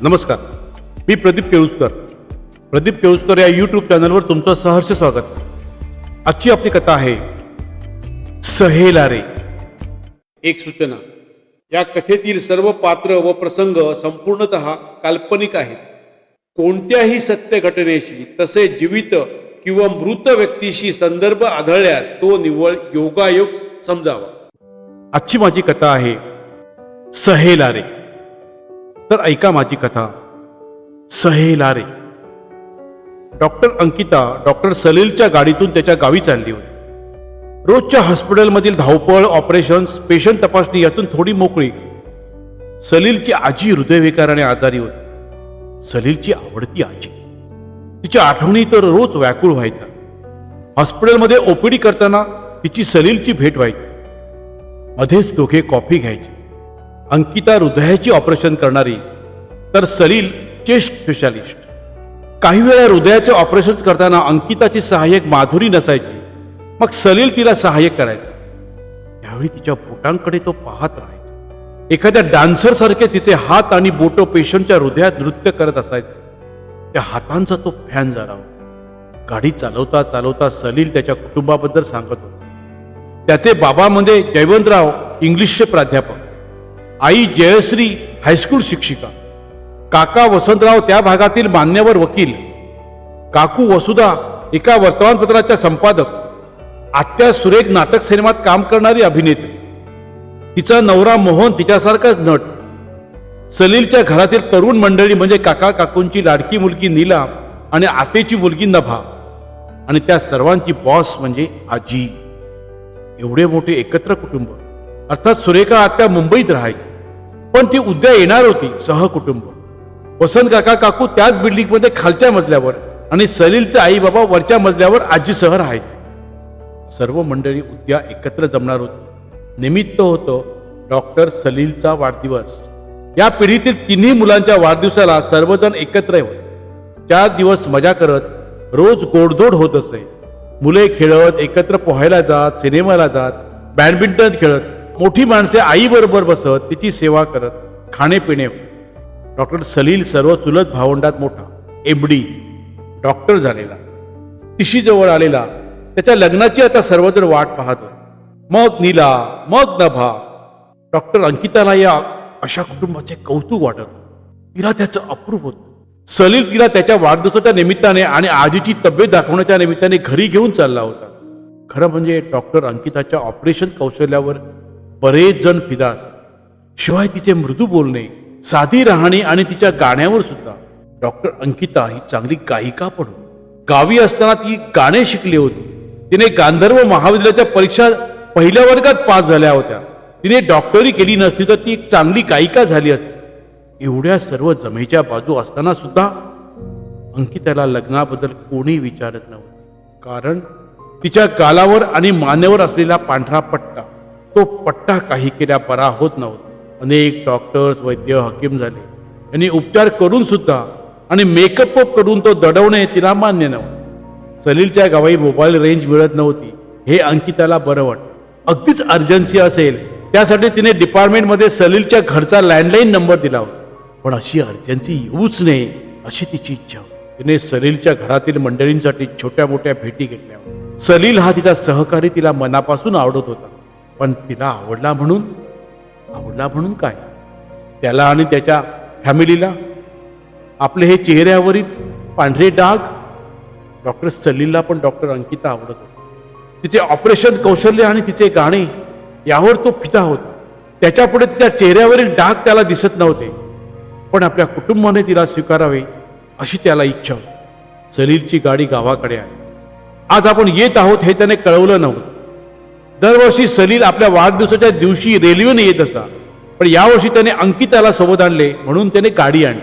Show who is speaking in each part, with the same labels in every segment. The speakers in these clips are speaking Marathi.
Speaker 1: नमस्कार. मी प्रदीप केळुसकर. प्रदीप केळुसकर या यूट्यूब चॅनलवर तुमचं सहर्ष स्वागत. आजची आपली कथा आहे सहेलारे. एक सूचना. या कथेतील सर्व पात्र व प्रसंग संपूर्णत काल्पनिक आहेत. कोणत्याही सत्य घटनेशी तसे जीवित किंवा मृत व्यक्तीशी संदर्भ आढळल्यास तो निव्वळ योगायोग समजावा. आजची माझी कथा आहे सहेलारे. तर ऐका माझी कथा. सहेलारे डॉक्टर अंकिता डॉक्टर सलीलच्या गाडीतून त्याच्या गावी चालली होती. रोजच्या हॉस्पिटलमधील धावपळ ऑपरेशन्स पेशंट तपासणी यातून थोडी मोकळी. सलीलची आजी हृदयविकाराने आजारी होती. सलीलची आवडती आजी. तिच्या आठवणी तर रोज व्याकुळ व्हायचा हॉस्पिटलमध्ये ओपीडी करताना तिची सलीलची भेट व्हायची. मध्येच दोघे कॉफी घ्यायचे. अंकिता हृदयाची ऑपरेशन करणारी तर सलील चेस्ट स्पेशालिस्ट. काही वेळा हृदयाचे ऑपरेशन करताना अंकिताची सहाय्यक माधुरी नसायची मग सलील तिला सहाय्यक करायचा. त्यावेळी तिच्या बोटांकडे तो पाहत राहायचा. एखाद्या डान्सर सारखे तिचे हात आणि बोट पेशंटच्या हृदयात नृत्य करत असायचे. त्या हातांचा तो फॅन झाला होता. गाडी चालवता चालवता सलील त्याच्या कुटुंबाबद्दल सांगत होता. त्याचे बाबा म्हणजे जयवंतराव इंग्लिशचे प्राध्यापक. आई जयश्री हायस्कूल शिक्षिका. काका वसंतराव त्या भागातील मान्यवर वकील. काकू वसुधा एका वर्तमानपत्राच्या संपादक. आत्या सुरेख नाटक सिनेमात काम करणारी अभिनेत्री. तिचा नवरा मोहन तिच्यासारखाच नट. सलीलच्या घरातील तरुण मंडळी म्हणजे काका काकूंची लाडकी मुलगी नीला आणि आतेची मुलगी नभा. आणि त्या सर्वांची बॉस म्हणजे आजी. एवढे मोठे एकत्र कुटुंब. अर्थात सुरेखा आत्या मुंबईत राहायची पण ती उद्या येणार होती सहकुटुंब वसंत काका काकू त्याच बिल्डिंगमध्ये खालच्या मजल्यावर आणि सलीलचे आई बाबा वरच्या मजल्यावर आजीसह राहायचे. सर्व मंडळी उद्या एकत्र जमणार होती. निमित्त होतं डॉक्टर सलीलचा वाढदिवस. या पिढीतील तिन्ही मुलांच्या वाढदिवसाला सर्वजण एकत्र होते चार दिवस मजा करत रोज गोडधोड होत असे. मुले खेळत एकत्र पोहायला जात सिनेमाला जात बॅडमिंटन खेळत मोठी माणसे आईबरोबर बसत तिची सेवा करत खाणेपिणे डॉक्टर सलील सर्व चुलत भावंडात मोठा एम डी डॉक्टर झालेला. तिशी जवळ आलेला त्याच्या लग्नाची आता सर्वजण वाट पाहत मग नीला मग नभा. डॉक्टर अंकिताला या अशा कुटुंबाचे कौतुक वाटत तिला त्याचं अप्रूप होत. सलील तिला त्याच्या वाढदिवसाच्या निमित्ताने आणि आजीची तब्येत दाखवण्याच्या निमित्ताने घरी घेऊन चालला होता. खरं म्हणजे डॉक्टर अंकिताच्या ऑपरेशन कौशल्यावर बरेच जण फिदा असत शिवाय तिचे मृदू बोलणे साधी राहणे आणि तिच्या गाण्यावर सुद्धा. डॉक्टर अंकिता ही चांगली गायिका पण होती. गावी असताना ती गाणे शिकली होती. तिने गांधर्व महाविद्यालयाच्या परीक्षा पहिल्या वर्गात पास झाल्या होत्या. तिने डॉक्टरी केली नसती तर ती एक चांगली गायिका झाली असती. एवढ्या सर्व जमेच्या बाजू असताना सुद्धा अंकिताला लग्नाबद्दल कोणी विचारत नव्हते. कारण तिच्या गालावर आणि मानेवर असलेला पांढरा पट्टा तो पट्टा काही केल्या बरा होत नव्हता. अनेक डॉक्टर्स वैद्य हकीम झाले. यांनी उपचार करून सुद्धा आणि मेकअप करून तो दडवणे तिला मान्य नव्हतं. सलीलच्या गावाई मोबाईल रेंज मिळत नव्हती. हे अंकिताला बरं वाटतं अगदीच अर्जन्सी असेल त्यासाठी तिने डिपार्टमेंटमध्ये सलीलच्या घरचा लँडलाईन नंबर दिला होता. पण अशी अर्जन्सी येऊच नये अशी तिची इच्छा होती. तिने सलीलच्या घरातील मंडळींसाठी छोट्या मोठ्या भेटी घेतल्या. सलील हा तिचा सहकारी तिला मनापासून आवडत होता. पण तिला आवडला म्हणून आवडला म्हणून काय? त्याला आणि त्याच्या फॅमिलीला आपले हे चेहऱ्यावरील पांढरे डाग डॉक्टर सलीलला पण डॉक्टर अंकिता आवडत होते. तिचे ऑपरेशन कौशल्य आणि तिचे गाणे यावर तो फिदा होता. त्याच्यापुढे तिच्या चेहऱ्यावरील डाग त्याला दिसत नव्हते पण आपल्या कुटुंबाने तिला स्वीकारावे अशी त्याला इच्छा होती. सलीलची गाडी गावाकडे आली. आज आपण येत आहोत हे त्याने कळवलं नव्हतं. दरवर्षी सलील आपल्या वाढदिवसाच्या दिवशी रेल्वेने येत असता पण यावर्षी त्याने अंकिताला सोबत आणले म्हणून त्याने गाडी आणली.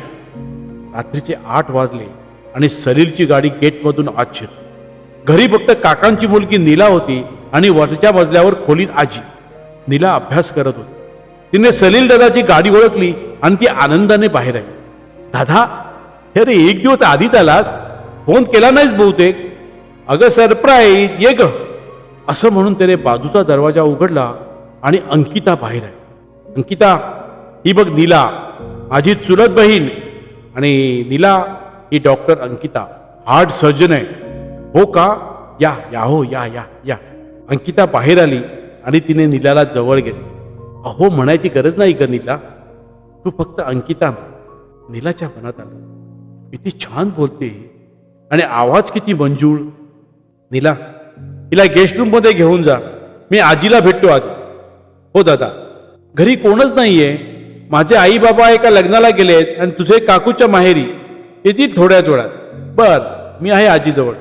Speaker 1: रात्रीचे आठ वाजले आणि सलीलची गाडी गेटमधून आत शिरली. घरी फक्त काकांची मुलगी नीला होती आणि वरच्या मजल्यावर खोलीत आजी. नीला अभ्यास करत होती. तिने सलील दादाची गाडी ओळखली आणि ती आनंदाने बाहेर आली. दादा अरे एक दिवस आधीच आलास? फोन केला नाहीस बहुतेक? अगं सरप्राईज ये ग. असं म्हणून त्याने बाजूचा दरवाजा उघडला आणि अंकिता बाहेर आहे अंकिता ही बघ नीला माझी चुलत बहीण. आणि नीला ही डॉक्टर अंकिता. हार्ट सर्जन आहे. हो का? या या हो या या या. अंकिता बाहेर आली आणि तिने नीलाला जवळ गेली अहो म्हणायची गरज नाही का नीला. तू फक्त अंकिता म्हण. नीलाच्या मनात आलं. किती छान बोलते. आणि आवाज किती मंजूळ. नीला हिला गेस्ट रूममध्ये घेऊन जा. मी आजीला भेटतो आधी. हो दादा. घरी कोणच नाहीये. माझे आई बाबा एका लग्नाला गेलेत आणि तुझे काकूच्या माहेरी. येतील थोड्याच वेळात. बर मी आहे आजीजवळ.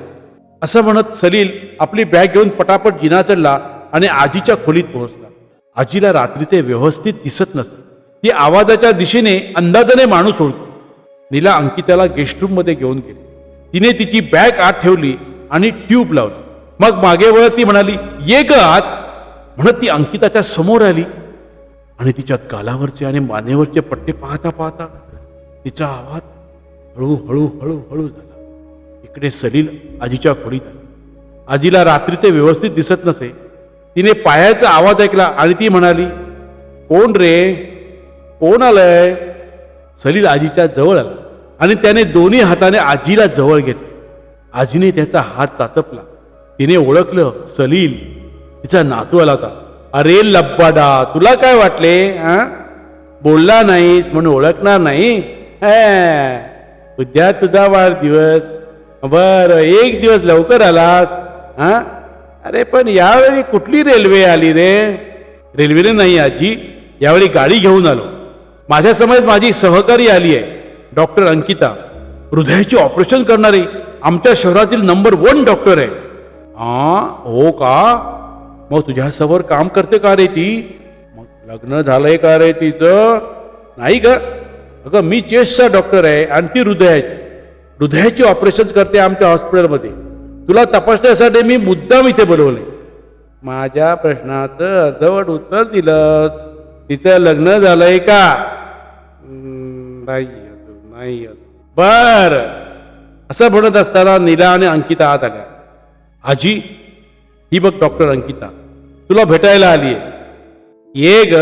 Speaker 1: असं म्हणत सलील आपली बॅग घेऊन पटापट जिना चढला आणि आजीच्या खोलीत पोहोचला. आजीला रात्रीचे व्यवस्थित दिसत नसे ती आवाजाच्या दिशेने अंदाजाने माणूस ओळखतो. नीला अंकिताला गेस्ट रूममध्ये घेऊन गेली. तिने तिची बॅग आत ठेवली आणि ट्यूब लावली. मग मागे वळत ती म्हणाली ये ग आत. म्हणत ती अंकिताच्या समोर आली. आणि तिच्या गालावरचे आणि मानेवरचे पट्टे पाहता पाहता तिचा आवाज हळू हळू हळू हळू झाला. इकडे सलील आजीच्या खोलीत आली. आजीला रात्रीचे व्यवस्थित दिसत नसे. तिने पायाचा आवाज ऐकला आणि ती म्हणाली कोण रे? कोण आलंय? सलील आजीच्या जवळ आला आणि त्याने दोन्ही हाताने आजीला जवळ घेतले. आजीने त्याचा हात चाचपला. तिने ओळखलं सलील. तिचा नातू आला होता. अरे लब्बाडा तुला काय वाटले हा? बोलला नाहीस म्हणून ओळखणार नाही? उद्या तुझा वाढदिवस. बर एक दिवस लवकर आलास हा? अरे पण यावेळी कुठली रेल्वे आली रे? रेल्वेने नाही आजी यावेळी गाडी घेऊन आलो. माझ्यासमोर माझी सहकारी आली आहे डॉक्टर अंकिता. हृदयाचे ऑपरेशन करणारी आमच्या शहरातील नंबर वन डॉक्टर आहे. हा हो का? मग तुझ्यासमोर काम करते का रे ती? मग लग्न झालंय का रे तिचं? नाही ग. अगं मी चेस्टचा डॉक्टर आहे आणि ती हृदयाची. हृदयाची ऑपरेशन करते आमच्या हॉस्पिटलमध्ये. तुला तपासण्यासाठी मी मुद्दाम इथे बोलवले माझ्या प्रश्नाचं अर्धवट उत्तर दिलंस. तिचं लग्न झालंय का? नाही अजून नाही अजून. बर. असं म्हणत असताना नीला आणि अंकिता आत आल्या. आजी ही बघ डॉक्टर अंकिता तुला भेटायला आली ये ग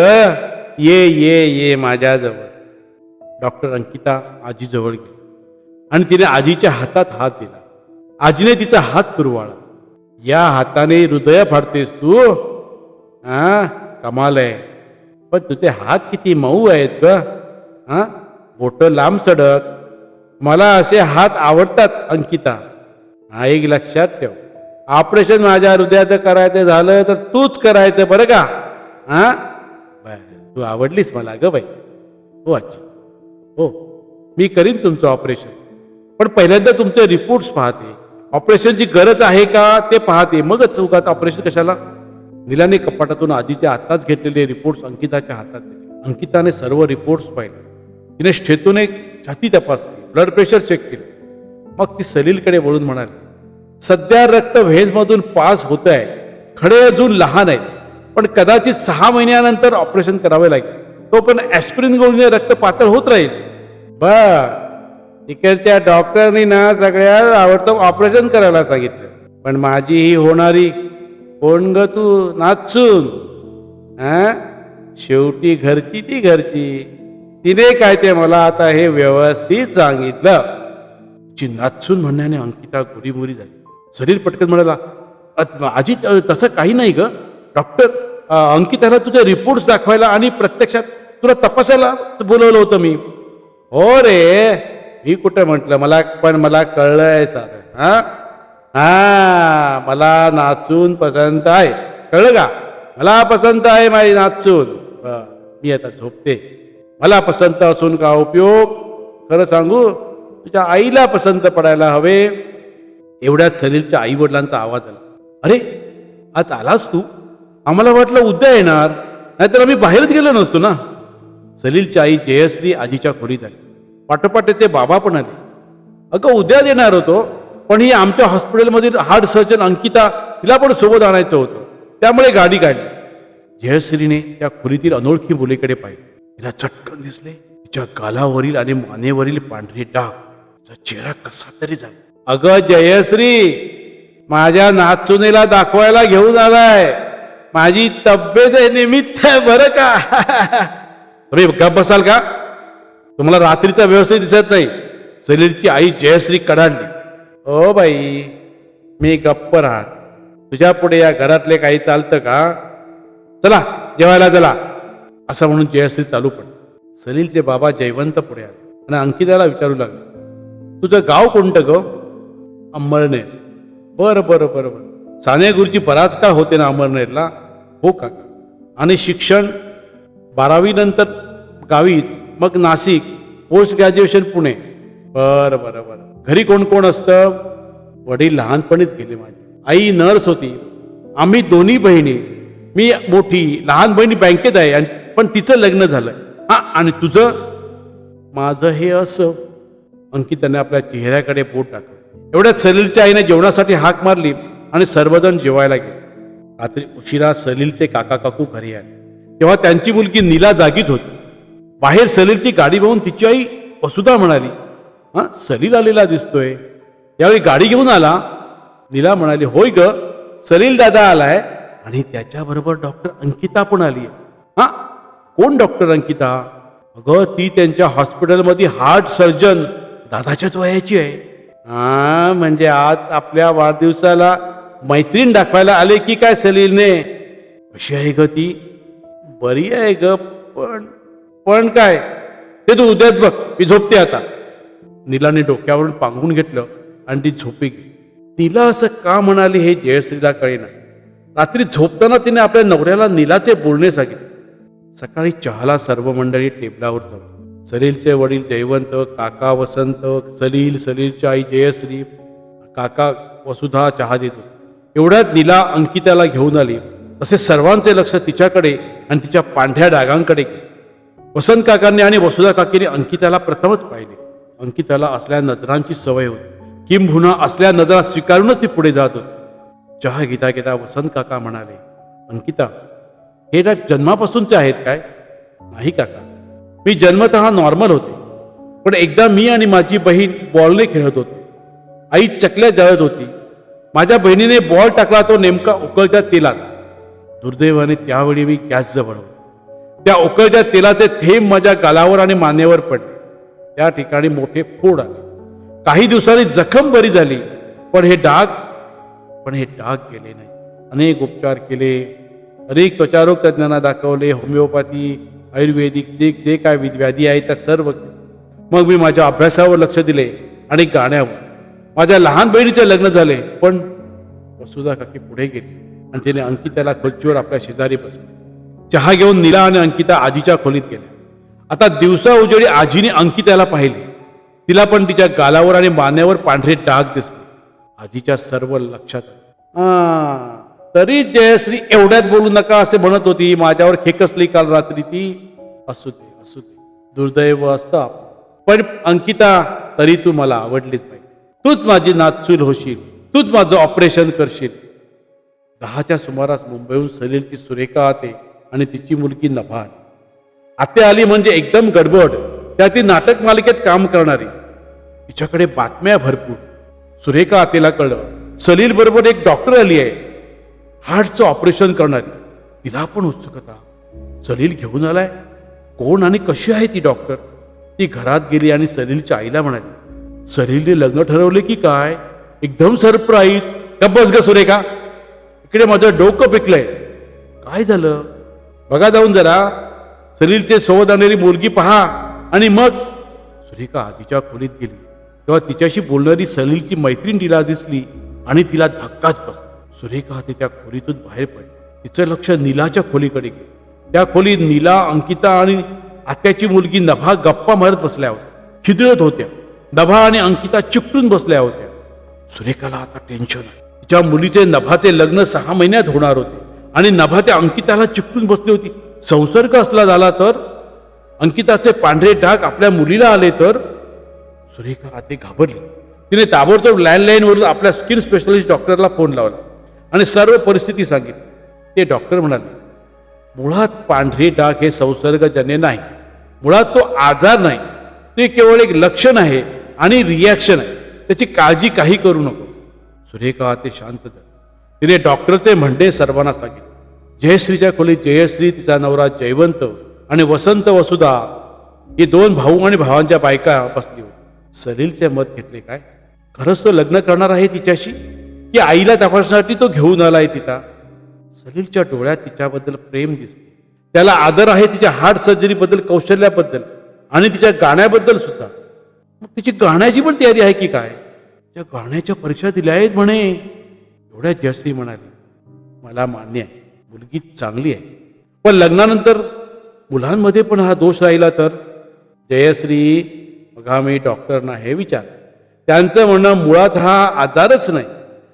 Speaker 1: ये ये ये माझ्याजवळ. डॉक्टर अंकिता आजीजवळ गेली. आणि तिने आजीच्या हातात हात दिला. आजीने तिचा हात पुरवाळा. या हाताने हृदय फाडतेस तू. हा कमाल आहे. पण तुझे हात किती मऊ आहेत ग. हा बोट लांब सडक. मला असे हात आवडतात अंकिता. हा एक लक्षात ठेव. ऑपरेशन माझ्या हृदयाचं करायचं झालं तर तूच करायचं बरं का? हा? तू आवडलीस मला ग बाई. हो अच्छा हो मी करीन तुमचं ऑपरेशन. पण पहिल्यांदा तुमचे रिपोर्ट्स पाहते. ऑपरेशनची गरज आहे का ते पाहते. मगच चौकात ऑपरेशन कशाला? निलाने कपाटातून आजीचे आत्ताच घेतलेले रिपोर्ट्स अंकिताच्या हातात दिले. अंकिताने सर्व रिपोर्ट्स पाहिले. तिने स्टेतूने छाती तपासली. ब्लड प्रेशर चेक केलं. मग ती सलीलकडे वळून म्हणाली सध्या रक्त व्हेजमधून पास होत आहे खडे अजून लहान आहेत. पण कदाचित सहा महिन्यानंतर ऑपरेशन करावे लागेल. तो पण ॲस्प्रिन गोळीने रक्त पातळ होत राहील. बर. इकडच्या डॉक्टरनी ना सगळ्या आवडतं ऑपरेशन करायला सांगितलं. पण माझी ही होणारी कोण ग तू? नाचून. हा शेवटी घरची ती घरची. तिने काय ते मला आता हे व्यवस्थित सांगितलं. ची नाचून म्हणण्याने अंकिता गोरीमोरी झाली. शरीर पटकन म्हणाला आजी तसं काही नाही ग. डॉक्टर अंकिताला तुझे रिपोर्ट्स दाखवायला आणि प्रत्यक्षात तुला तपासायला बोलवलं होतं मी. हो रे मी कुठं म्हटलं? मला पण मला कळलंय सारं. हां? हा मला नाचून पसंत आहे. कळलं का? मला पसंत आहे माझी नाचून. मी आता झोपते. मला पसंत असून का उपयोग? खरं सांगू तुझ्या आईला पसंत पडायला हवे. एवढ्या सलीलच्या आईवडिलांचा आवाज आला. अरे आज आलास तू? आम्हाला वाटलं उद्या येणार. नाहीतर आम्ही बाहेरच गेलो नसतो ना. सलीलची आई जयश्री आजीच्या खोलीत आली. पाठोपाठ ते बाबा पण आले. अगं उद्याच येणार होतो पण ही आमच्या हॉस्पिटलमधील हार्ट सर्जन अंकिता तिला पण सोबत आणायचं होतं. त्यामुळे गाडी काढली. जयश्रीने त्या खोलीतील अनोळखी मुलीकडे पाहिले. तिला चटकन दिसले. तिच्या गालावरील आणि मानेवरील पांढरे डाग. तिचा चेहरा कसा तरी झाला. अगं जयश्री माझ्या नाचुनीला दाखवायला घेऊन आलाय. माझी तब्येत आहे निमित्त आहे बरं का? तुम्ही गप बसाल का? तुम्हाला रात्रीचा व्यवस्थित दिसत नाही. सलीलची आई जयश्री कडाडली. ओ बाई मी गप्प राहत. तुझ्या पुढे या घरातले काही चालतं का? चला जेवायला चला. असं म्हणून जयश्री चालू पडली. सलीलचे बाबा जयवंत पुढे आले. आणि अंकिताला विचारू लागले. तुझं गाव कोणतं ग? अंमळनेर. बरं बरं बरं बरं. साने गुरुजी बराच का होते ना अंबळनेरला हो काका आणि शिक्षण बारावीनंतर गावीच मग नाशिक पोस्ट ग्रॅज्युएशन पुणे. बरं बरं बरं. घरी कोण कोण असतं? वडील लहानपणीच गेले माझे. आई नर्स होती. आम्ही दोन्ही बहिणी. मी मोठी लहान बहिणी बँकेत आहे आणि पण तिचं लग्न झालं हां आणि तुझं? माझं हे असं. अंकिताने आपल्या चेहऱ्याकडे बोट टाकलं. एवढ्या सलीलच्या आईने जेवणासाठी हाक मारली आणि सर्वजण जेवायला गेले. रात्री उशिरा सलीलचे काका काकू घरी आले. तेव्हा त्यांची मुलगी नीला जागीच होती. बाहेर सलीलची गाडी बघून तिची आई वसुधा म्हणाली हा सलील आलेला दिसतोय. यावेळी गाडी घेऊन आला. नीला म्हणाली होय ग सलील दादा आलाय. आणि त्याच्याबरोबर डॉक्टर अंकिता पण आली हा कोण डॉक्टर अंकिता? अगं ती त्यांच्या हॉस्पिटलमध्ये हार्ट सर्जन दादाच्याच वयाची आहे. हा म्हणजे आज आपल्या वाढदिवसाला मैत्रीण दाखवायला आले की काय सलीलने? कशी आहे ग ती? बरी आहे ग पण पण काय? ते तू उद्याच बघ मी झोपते आता. नीलाने डोक्यावरून पांघरून घेतलं आणि ती झोपी गेली. तिला असं का म्हणाली हे जयश्रीला कळेना. रात्री झोपताना तिने आपल्या नवऱ्याला नीलाचे बोलणे सांगितले. सकाळी चहाला सर्व मंडळी टेबलावर जाऊ सलीलचे वडील जयवंत काका वसंत सलील सलीलची आई जयश्री काका वसुधा चहा देतो एवढ्यात नीला अंकिताला घेऊन आली. तसे सर्वांचे लक्ष तिच्याकडे आणि तिच्या पांढऱ्या डागांकडे वसंत काकांनी आणि वसुधा काकीने अंकिताला प्रथमच पाहिले. अंकिताला असल्या नजरांची सवय होती. किंबहुना असल्या नजरा स्वीकारूनच ती पुढे जात होती. चहा घेता घेता वसंत काका म्हणाले अंकिता हे डाग जन्मापासूनचे आहेत काय? नाही काका. मी जन्मतः नॉर्मल होते. पण एकदा मी आणि माझी बहीण बॉलने खेळत होते. आई चकल्या जळत होती. माझ्या बहिणीने बॉल टाकला तो नेमका उकळत्या तेलात. दुर्दैवाने त्यावेळी मी गॅस जवळ होतो. त्या उकळत्या तेलाचे थेंब माझ्या गालावर आणि मानेवर पडले. त्या ठिकाणी मोठे फोड आले. काही दिवसांनी जखम बरी झाली पण हे डाग पण हे डाग गेले नाही. अनेक उपचार केले अनेक त्वचारोग तज्ज्ञांना दाखवले होमिओपॅथी आयुर्वेदिक जे जे काय विध- व्याधी आहे त्या सर्व. मग मी माझ्या अभ्यासावर लक्ष दिले आणि गाण्यावर. माझ्या लहान बहिणीचे लग्न झाले पण वसुधा काकी पुढे गेली आणि तिने अंकिताला खुर्चीवर आपल्या शेजारी बसले. चहा घेऊन नीला आणि अंकिता आजीच्या खोलीत गेल्या. आता दिवसा उजेडी आजीने अंकिताला पाहिले. तिला पण तिच्या गालावर आणि मान्यावर पांढरे डाग दिसले. आजीच्या सर्व लक्षात आ, तरी जयश्री एवढ्यात बोलू नका असे म्हणत होती. माझ्यावर खेकसली काल रात्री ती. असू दे असू दे. दुर्दैव असता. पण अंकिता तरी तू मला आवडलीच नाही. तूच माझी नाचूल होशील. तूच माझं ऑपरेशन करशील. दहाच्या सुमारास मुंबईहून सलीलची सुरेखा आते आणि तिची मुलगी नभा आली आते आली म्हणजे एकदम गडबड. त्या ती नाटक मालिकेत काम करणारी. तिच्याकडे बातम्या भरपूर. सुरेखा आतेला कळलं. सलील बरोबर एक डॉक्टर आली आहे. हार्टचं ऑपरेशन करणारी. तिला पण उत्सुकता. सलील घेऊन आलाय. कोण आणि कशी आहे ती डॉक्टर? ती घरात गेली आणि सलीलच्या आईला म्हणाली सलीलने लग्न ठरवले की काय? एकदम सरप्राईज. गप्प बस ग सुरेखा. इकडे माझं डोकं पिकलंय. काय झालं? बघा जाऊन जरा. सलीलचे सोबत आणलेली मुलगी पहा. आणि मग? सुरेखा आधीच्या खोलीत गेली. तेव्हा तिच्याशी बोलणारी सलीलची मैत्रीण तिला दिसली आणि तिला धक्काच बसला. सुरेखा ते त्या खोलीतून बाहेर पडली. तिचं लक्ष नीलाच्या खोलीकडे गेलं. त्या खोलीत नीला अंकिता आणि आत्याची मुलगी नभा गप्पा मारत बसल्या होत्या. खिदळत होत्या. नभा आणि अंकिता चिकटून बसल्या होत्या. सुरेखाला आता टेन्शन आहे. तिच्या मुलीचे नभाचे लग्न सहा महिन्यात होणार होते. आणि नभा त्या अंकिताला चिकटून बसली होती. संसर्ग असला झाला तर? अंकिताचे पांढरे डाग आपल्या मुलीला आले तर? सुरेखा आते घाबरली. तिने ताबडतोब लँडलाईनवरून आपल्या स्किन स्पेशलिस्ट डॉक्टरला फोन लावला. आणि सर्व परिस्थिती सांगितली. ते डॉक्टर म्हणाले मुळात पांढरे डाग हे संसर्गजन्य नाही. मुळात तो आजार नाही. ते केवळ एक लक्षण आहे आणि रिॲक्शन आहे. त्याची काळजी काही करू नको. सुरेखा ते शांत झाले. तिने डॉक्टरचे म्हणणे सर्वांना सांगितले. जयश्रीच्या खोलीत जयश्री तिचा नवरा जयवंत आणि वसंत वसुधा हे दोन भाऊ आणि भावांच्या बायका बसली होती. सलीलचे मत घेतले काय? खरंच तो लग्न करणार आहे तिच्याशी? की आईला तपासण्यासाठी तो घेऊन आलाय तिचा सलीलच्या डोळ्यात तिच्याबद्दल प्रेम दिसते. त्याला आदर आहे तिच्या हार्ट सर्जरीबद्दल कौशल्याबद्दल आणि तिच्या गाण्याबद्दल सुद्धा. मग तिची गाण्याची पण तयारी आहे की काय? त्या गाण्याच्या परीक्षा दिल्या आहेत म्हणे. एवढ्या जयश्री म्हणाली. मला मान्य आहे मुलगी चांगली आहे. पण लग्नानंतर मुलांमध्ये पण हा दोष राहिला तर? जयश्री बघा मी डॉक्टरना हे विचार. त्यांचं म्हणणं मुळात हा आजारच नाही.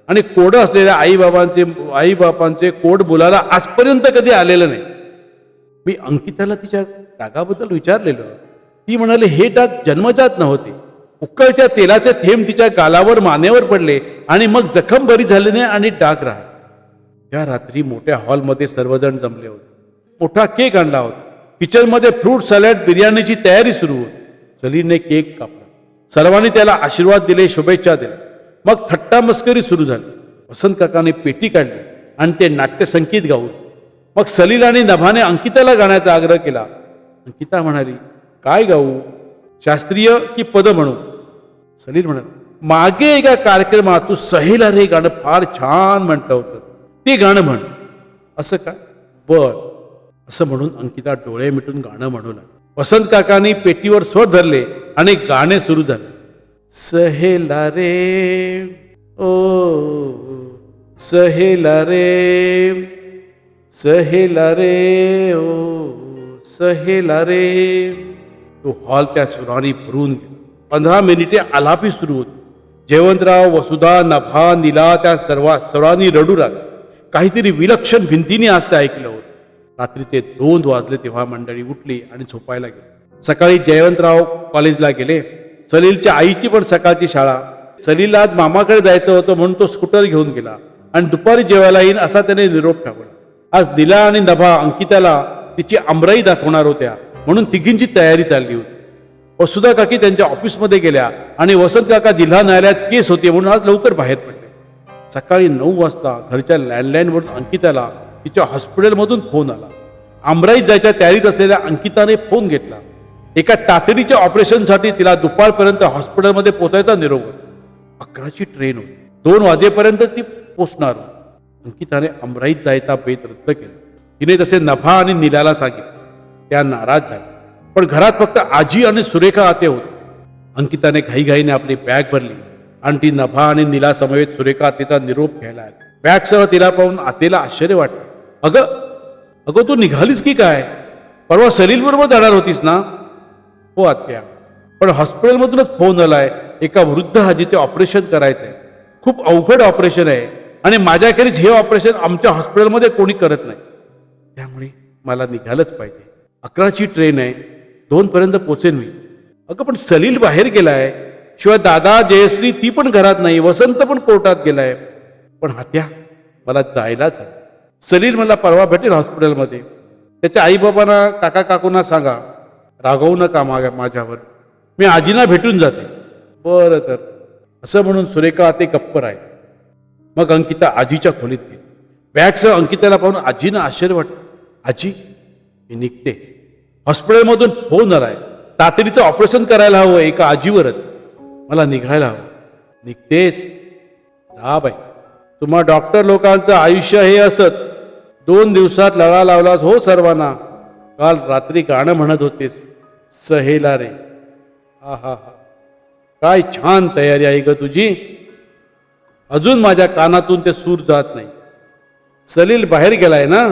Speaker 1: आणि कोड असलेल्या आईबाबांचे आईबापांचे कोड बोलायला आजपर्यंत कधी आलेलं नाही. मी अंकिताला तिच्या डागाबद्दल विचारलेलं. ती म्हणाली हे डाग जन्मजात नव्हते. उकळच्या तेलाचे थेंब तिच्या गालावर मानेवर पडले आणि मग जखम बरी झाली नाही आणि डाग राहा त्या रात्री मोठ्या हॉलमध्ये सर्वजण जमले होते. मोठा केक आणला होता. किचनमध्ये फ्रूट सॅलड बिर्याणीची तयारी सुरू होती. सलीने केक कापला. सर्वांनी त्याला आशीर्वाद दिले शुभेच्छा दिल्या. मग थट्टा मस्करी सुरू झाली. वसंत काकाने पेटी काढली आणि ते नाट्यसंगीत गाऊन मग सलील आणि नभाने अंकिताला गाण्याचा आग्रह केला. अंकिता म्हणाली काय गाऊ? शास्त्रीय की पद म्हणू? सलील म्हणाल मागे एका कार्यक्रमात तू सहेला रे गाणं फार छान म्हटलं होतं. ते गाणं म्हण. असं का? बर. असं म्हणून अंकिता डोळे मिटून गाणं म्हणू लागली. वसंत काकांनी पेटीवर स्वर धरले आणि गाणे सुरू झाले. सहेला रे ओ सहेला रे सहेला रे ओ सहेला रे. तो हॉल त्या सुराने भरून गेला. पंधरा मिनिटे आलापी सुरू होती. जयवंतराव वसुधा नभा निला त्या सर्व सर्वांनी रडू लागले. काहीतरी विलक्षण भिंतीने आज ते ऐकलं होतं. रात्री ते दोन वाजले तेव्हा मंडळी उठली आणि झोपायला गेली. सकाळी जयवंतराव कॉलेजला गेले. सलीलच्या आईची पण सकाळची शाळा. सलीलला आज मामाकडे जायचं होतं म्हणून तो स्कूटर घेऊन गेला आणि दुपारी जेवायला येईन असा त्याने निरोप टाकला आज दिला आणि नभा अंकिताला तिची आमराई दाखवणार होत्या म्हणून तिघींची तयारी चालली होती. वसुधा काकी त्यांच्या ऑफिसमध्ये गेल्या आणि वसंत काका जिल्हा न्यायालयात केस होती म्हणून आज लवकर बाहेर पडले. सकाळी नऊ वाजता घरच्या लँडलाईनवरून अंकिताला तिच्या हॉस्पिटलमधून फोन आला. आमराईत जायच्या तयारीत असलेल्या अंकिताने फोन घेतला. एका तातडीच्या ऑपरेशनसाठी तिला दुपारपर्यंत हॉस्पिटलमध्ये पोचायचा निरोप होता. अकराची ट्रेन होती. दोन वाजेपर्यंत ती पोचणार अंकिताने अमराईत जायचा बेत रद्द केला. तिने तसे नभा आणि नीलाला सांगितले. त्या नाराज झाल्या. पण घरात फक्त आजी आणि सुरेखा आते होते. अंकिताने घाईघाईने आपली बॅग भरली. आणि ती नभा आणि निला समवेत सुरेखा आतेचा निरोप घ्यायला आली बॅगसह तिला पाहून आतेला आश्चर्य वाटलं. अगं अगं तू निघालीस की काय? परवा सलील बरोबर जाणार होतीस ना? हो आत्या. पण हॉस्पिटलमधूनच फोन आलाय एका वृद्ध हाजीचे ऑपरेशन करायचंय. खूप अवघड ऑपरेशन आहे आणि माझ्याखेरीज हे ऑपरेशन आमच्या हॉस्पिटलमध्ये कोणी करत नाही. त्यामुळे मला निघालंच पाहिजे. अकराची ट्रेन आहे दोनपर्यंत पोचेन मी अगं पण सलील बाहेर गेलाय. शिवाय दादा जयश्री ती पण घरात नाही वसंत पण कोर्टात गेलाय. पण हात्या मला जायलाच आहे सलील मला परवा भेटेल हॉस्पिटलमध्ये. त्याच्या आईबाबांना काका काकूंना सांगा. रागवू नका माग माझ्यावर. मी आजीना भेटून जाते. बरं तर. असं म्हणून सुरेखा ते गप्प आहे मग अंकिता आजीच्या खोलीत गेली. बॅगसह अंकिताला पाहून आजीनं आश्चर्य वाटलं. आजी मी निघते. हॉस्पिटलमधून हो फोन आलाय तातडीचं ऑपरेशन करायला हवं एका आजीवरच. मला निघायला हवं. निघतेस. जा बाई. तुम्हा डॉक्टर लोकांचं आयुष्य हे असत. दोन दिवसात लढा लावलास हो सर्वांना. काल रात्री गाणं म्हणत होतेस. सहेला रे हा हा हा. काय छान तयारी आहे ग तुझी. अजून माझ्या कानातून ते सूर जात नाही. सलील बाहेर गेलाय ना?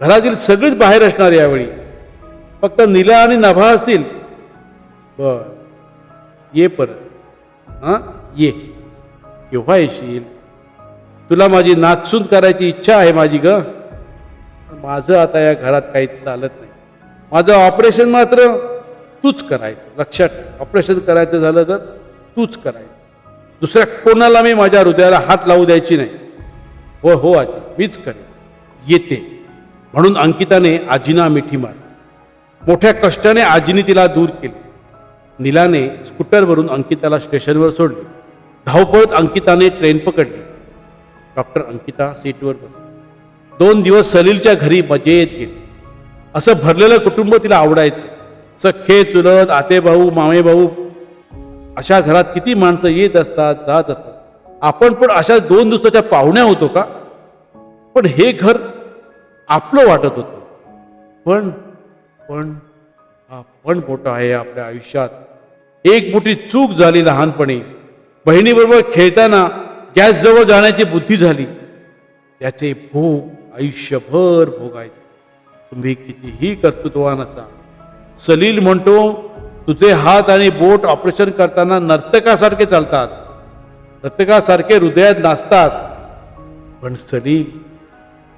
Speaker 1: घरातील सगळीच बाहेर असणार यावेळी. फक्त नीला आणि नभा असतील. बर. ये परत. हां? ये. केव्हा येशील? तुला माझी नाचसून करायची इच्छा आहे माझी ग. माझं आता या घरात काही चालत नाही. माझं ऑपरेशन मात्र तूच करायचं. लक्षात ऑपरेशन करायचं झालं तर तूच करायचं. दुसऱ्या कोणाला मी माझ्या हृदयाला हात लावू द्यायची नाही. हो हो आजी मीच करेन. येते. म्हणून अंकिताने आजीना मिठी मारली. मोठ्या कष्टाने आजीने तिला दूर केले. नीलाने स्कूटरवरून अंकिताला स्टेशनवर सोडले. धावपळत अंकिताने ट्रेन पकडली. डॉक्टर अंकिता सीटवर बसली. दोन दिवस सलीलच्या घरी मजेत गेली. असं भरलेलं कुटुंब तिला आवडायचं. सख्खे चुलत आते भाऊ अशा घरात किती माणसं येत असतात जात असतात. आपण पण अशा दोन दिवसाच्या पाहुण्या होतो का? पण हे घर आपलं वाटत होतं. पण पण हा पण मोठा आहे आपल्या आयुष्यात. एक मोठी चूक झाली लहानपणी. बहिणीबरोबर खेळताना गॅसजवळ जाण्याची बुद्धी झाली. त्याचे भोग आयुष्यभर भोगायचे. तुम्ही कितीही कर्तृत्वान असा सलील म्हणतो तुझे हात आणि बोट ऑपरेशन करताना नर्तकासारखे चालतात. नर्तकासारखे हृदयात नाचतात. पण सलील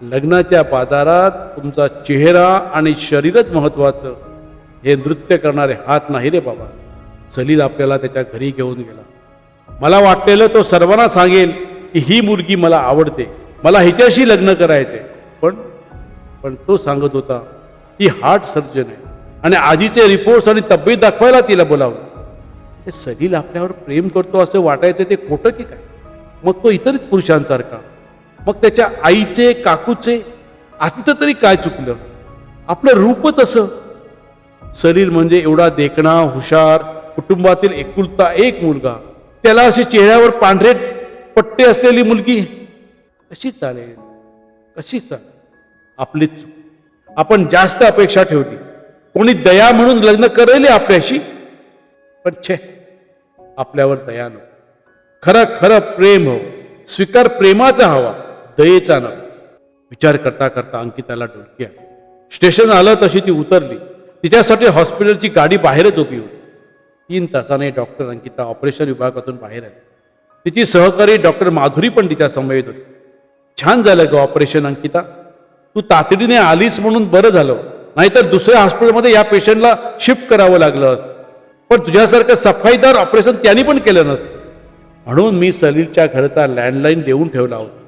Speaker 1: लग्नाच्या बाजारात तुमचा चेहरा आणि शरीरच महत्वाचं हे नृत्य करणारे हात नाही रे बाबा. सलील आपल्याला त्याच्या घरी घेऊन गेला. मला वाटलेलं तो सर्वांना सांगेल की ही मुलगी मला आवडते. मला हिच्याशी लग्न करायचे पण तो सांगत होता ती हार्ट सर्जन आहे. आणि आजीचे रिपोर्ट्स आणि तब्येत दाखवायला तिला बोलावलं. हे सलील आपल्यावर प्रेम करतो असं वाटायचं ते खोटं की काय? मग तो इतर पुरुषांसारखा. मग त्याच्या आईचे काकूचे आतीचं तरी काय चुकलं? आपलं रूपच असं. सलील म्हणजे एवढा देखणा हुशार कुटुंबातील एकुलता एक मुलगा. त्याला अशी चेहऱ्यावर पांढरे पट्टे असलेली मुलगी. कशी चालेल? कशी चालेल? आपलीच चूक. आपण जास्त अपेक्षा ठेवली. कोणी दया म्हणून लग्न करेल आपल्याशी? पण छे आपल्यावर दया नको. खरं खरं प्रेम हो. स्वीकार प्रेमाचा हवा दयेचा नको. विचार करता करता अंकिताला डोलकी आली. स्टेशन आलं तशी ती उतरली. तिच्यासाठी हॉस्पिटलची गाडी बाहेरच उभी होती. तीन तासाने डॉक्टर अंकिता ऑपरेशन विभागातून बाहेर आली. तिची सहकारी डॉक्टर माधुरी पण तिच्या समवेत होती. छान झालं ग ऑपरेशन अंकिता. तू तातडीने आलीस म्हणून बरं झालं. नाहीतर दुसऱ्या हॉस्पिटलमध्ये या पेशंटला शिफ्ट करावं लागलं पण तुझ्यासारखं सफाईदार ऑपरेशन त्यांनी पण केलं नसतं. म्हणून मी सलीलच्या घरचा लँडलाईन देऊन ठेवला होता.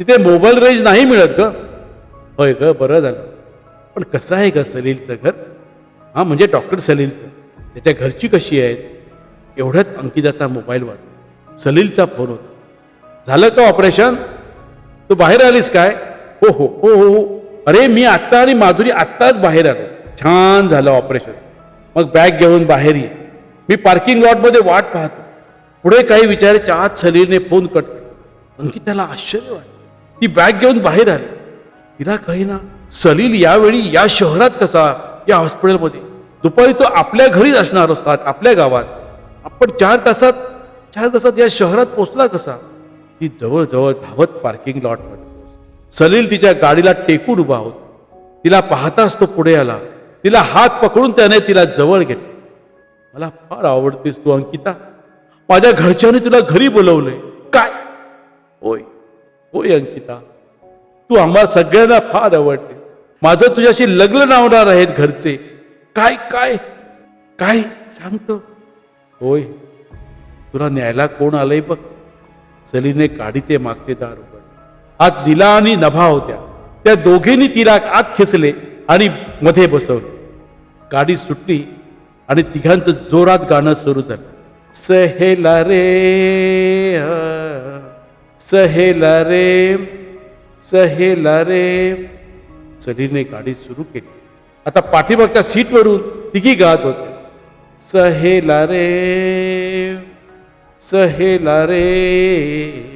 Speaker 1: तिथे मोबाईल रेंज नाही मिळत ग. होय ग बरं झालं. पण कसं आहे ग सलीलचं घर? हां म्हणजे डॉक्टर सलीलचं. त्याच्या घरची कशी आहेत? एवढ्याच अंकिताचा मोबाईल सलीलचा फोन होता. झालं का ऑपरेशन? तू बाहेर आलीस काय? हो हो हो हो. हो अरे मी आत्ता आणि माधुरी आत्ताच बाहेर आलो. छान झालं ऑपरेशन मग बॅग घेऊन बाहेर ये. मी पार्किंग लॉटमध्ये वाट पाहतो. पुढे काही विचारायच्या आत सलीलने फोन कट अंकित त्याला आश्चर्य वाटलं. ती बॅग घेऊन बाहेर आली. तिला कळेना सलील यावेळी या शहरात कसा? या हॉस्पिटलमध्ये दुपारी तो आपल्या घरीच असणार असतात आपल्या गावात. आपण चार तासात चार तासात या शहरात पोचला कसा? ती जवळजवळ धावत पार्किंग लॉटमध्ये सलील तिच्या गाडीला टेकून उभा होता. तिला पाहताच तो पुढे आला. तिला हात पकडून त्याने तिला जवळ घेतले. मला फार आवडतेस तू अंकिता. माझ्या घरच्याने तुला घरी बोलवलंय. काय? होय. होय अंकिता. तू आम्हाला सगळ्यांना फार आवडतेस. माझं तुझ्याशी लग्न लावणार आहेत घरचे. काय काय? काय? सांगतो होय. तुला न्यायला कोण आलंय बघ. सलीने गाडीचे मागचे दार उघडले आत दिला आणि नभा होत्या. त्या दोघींनी तिला आत खेचले आणि मध्ये बसवले. गाडी सुटली आणि तिघांचं जोरात गाणं सुरू झालं. सहेला रे सहेला रे सहेला रे. सलीने गाडी सुरू केली. आता पाठीमागच्या सीटवरून तिघी गात होत्या. सहेला रे सहेला रे.